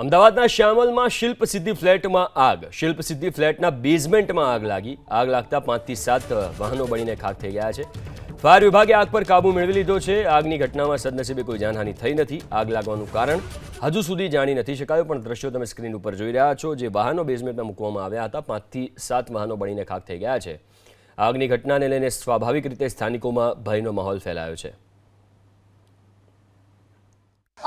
અમદાવાદના શ્યામલમાં શિલ્પ સિદ્ધિ ફ્લેટમાં આગ. શિલ્પ સિદ્ધિ ફ્લેટના બેઝમેન્ટમાં આગ લાગી. આગ લાગતા પાંચથી સાત વાહનો બળીને ખાક થઈ ગયા છે. ફાયર વિભાગે આગ પર કાબુ મેળવી લીધો છે. આગની ઘટનામાં સદનસીબે કોઈ જાનહાની થઈ નથી. આગ લાગવાનું કારણ હજુ સુધી જાણી નથી શકાયું, પણ દ્રશ્યો તમે સ્ક્રીન ઉપર જોઈ રહ્યા છો. જે વાહનો બેઝમેન્ટમાં મૂકવામાં આવ્યા હતા, પાંચથી સાત વાહનો બળીને ખાક થઈ ગયા છે. આગની ઘટનાને લઈને સ્વાભાવિક રીતે સ્થાનિકોમાં ભયનો માહોલ ફેલાયો છે.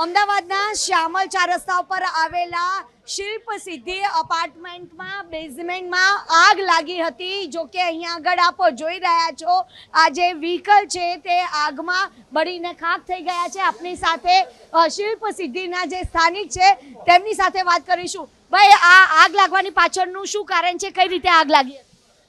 અમદાવાદના શ્યામલ ચાર રસ્તા ઉપર આવેલા શિલ્પ સિદ્ધિ અપાર્ટમેન્ટમાં બેઝમેન્ટમાં આગ લાગી હતી. જો કે અહીંયા આગળ આપ જોઈ રહ્યા છો, આ જે વ્હીકલ છે તે આગમાં બળીને ખાક થઈ ગયા છે. આપની સાથે શિલ્પ સિદ્ધિના જે સ્થાનિક છે, તેમની સાથે વાત કરીશું. ભાઈ, આ આગ લાગવાની પાછળનું શું કારણ છે? કઈ રીતે આગ લાગી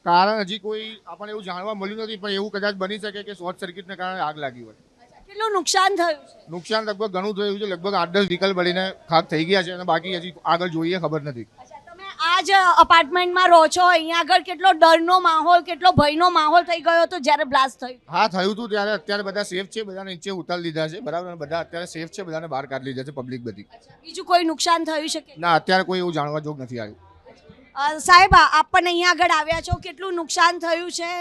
કારણ હજી કોઈ આપણને એવું જાણવા મળ્યું નથી, પણ એવું કદાચ બની શકે કે શોર્ટ સર્કિટને કારણે આગ લાગી હોય. કેટલું નુકસાન થયું છે? નુકસાન લગભગ ઘણું થયું છે. લગભગ આઠ દસ વ્હીકલ બળીને ખાક થઈ ગયા છે અને બાકી હજી આગળ જોઈએ ખબર નથી. આજ તમે આ જ અપાર્ટમેન્ટમાં રહો છો અહીંયા આગળ કેટલો ડરનો માહોલ કેટલો ભયનો માહોલ થઈ ગયો હતો જ્યારે બ્લાસ્ટ થયું? હા થયું હતું ત્યારે અત્યારે બધા સેફ છે બધાને નીચે ઉતારી લીધા છે બરાબર? અને બધા અત્યારે સેફ છે બધાને બહાર કાઢી લીધા છે પબ્લિક બધી. બીજું કોઈ નુકસાન થયું છે ના અત્યારે કોઈ એવું જાણવા જોગ નથી આવ્યું. સાહેબ આપ પણ અહીંયા આગળ આવ્યા છો કેટલું નુકસાન થયું છે?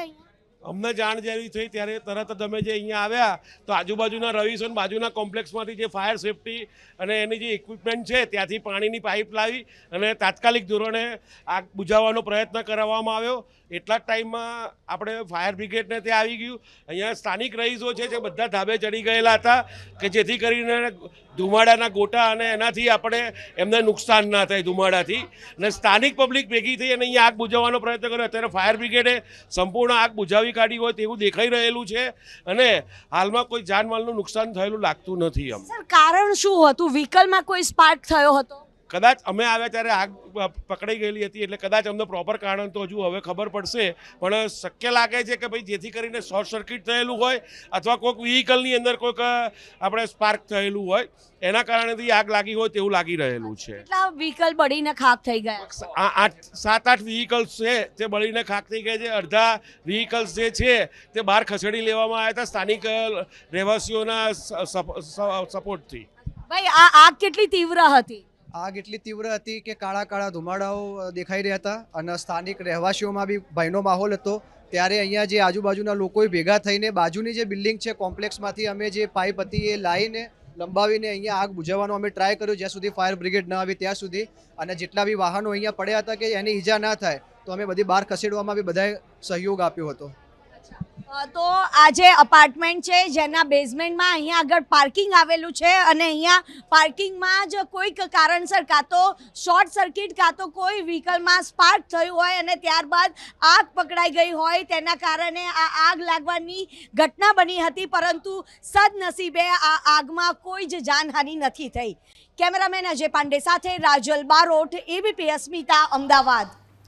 અમને જાણ જેવી થઈ ત્યારે તરત જ અમે જે અહીંયા આવ્યા, તો આજુબાજુના રહીશો બાજુના કોમ્પ્લેક્સમાંથી જે ફાયર સેફટી અને એની જે ઇક્વિપમેન્ટ છે ત્યાંથી પાણીની પાઇપ લાવી અને તાત્કાલિક ધોરણે આગ બુઝાવવાનો પ્રયત્ન કરવામાં આવ્યો. એટલા જ ટાઈમમાં આપણે ફાયર બ્રિગેડને ત્યાં આવી ગયું. અહીંયા સ્થાનિક રહીશો છે જે બધા ધાબે ચડી ગયેલા હતા કે જેથી કરીને ધુમાડાના ગોટા અને એનાથી આપણે એમને નુકસાન ના થાય ધુમાડાથી. અને સ્થાનિક પબ્લિક ભેગી થઈ અને અહીંયા આગ બુઝાવવાનો પ્રયત્ન કર્યો. અત્યારે ફાયર બ્રિગેડે સંપૂર્ણ આગ બુઝાવી કાઢી હોય તેવું દેખાઈ રહેલું છે અને હાલમાં કોઈ જાનમાલનું નુકસાન થયેલું લાગતું નથી એમ. કારણ શું હતું? વ્હીકલમાં કોઈ સ્પાર્ક થયો હતો? કદાચ અમે આવ્યા ત્યારે આગ પકડાઈ ગયેલી હતી એટલે કદાચ અમને પ્રોપર કારણ તો હજુ હવે ખબર પડશે. પણ શક્ય લાગે છે કે ભાઈ જેથી કરીને શોર્ટ સર્કિટ થયેલું હોય અથવા કોઈક વ્હીકલની અંદર કોઈક આપણે સ્પાર્ક થયેલું હોય એના કારણેથી આગ લાગી હોય તેવું લાગી રહેલું છે. વ્હીકલ બળીને ખાક થઈ ગયા? આઠ સાત આઠ વ્હીકલ્સ છે તે બળીને ખાક થઈ ગયા છે. અડધા વ્હીકલ્સ જે છે તે બહાર ખસેડી લેવામાં આવ્યા હતા સ્થાનિક રહેવાસીઓના સપોર્ટથી. ભાઈ આ આગ કેટલી તીવ્ર હતી? આગ એટલી તીવ્ર હતી કે કાળા કાળા ધુમાડાઓ દેખાઈ રહ્યા હતા અને સ્થાનિક રહેવાસીઓમાં બી ભયનો માહોલ હતો. ત્યારે અહીંયા જે આજુબાજુના લોકોએ ભેગા થઈને બાજુની જે બિલ્ડિંગ છે કોમ્પ્લેક્સમાંથી અમે જે પાઇપ હતી એ લાવીને લંબાવીને અહીંયા આગ બુઝાવવાનો અમે ટ્રાય કર્યો, જ્યાં સુધી ફાયર બ્રિગેડ ન આવે ત્યાં સુધી. અને જેટલા બી વાહનો અહીંયા પડ્યા હતા કે એની ઈજા ના થાય, તો અમે બધી બહાર ખસેડવામાં બી બધાએ સહયોગ આપ્યો હતો. તો આ જે અપાર્ટમેન્ટ છે, જેના બેઝમેન્ટમાં અહીંયા આગળ પાર્કિંગ આવેલું છે અને અહીંયા પાર્કિંગમાં જ કોઈક કારણસર કાં તો શોર્ટ સર્કિટ કાં તો કોઈ વ્હીકલમાં સ્પાર્ક થયું હોય અને ત્યારબાદ આગ પકડાઈ ગઈ હોય, તેના કારણે આ આગ લાગવાની ઘટના બની હતી, પરંતુ સદનસીબે આ આગમાં કોઈ જ જાનહાનિ નથી થઈ. કેમેરામેન અજય પાંડે સાથે રાજલ બારોટ એબીપી અસ્મિતા અમદાવાદ.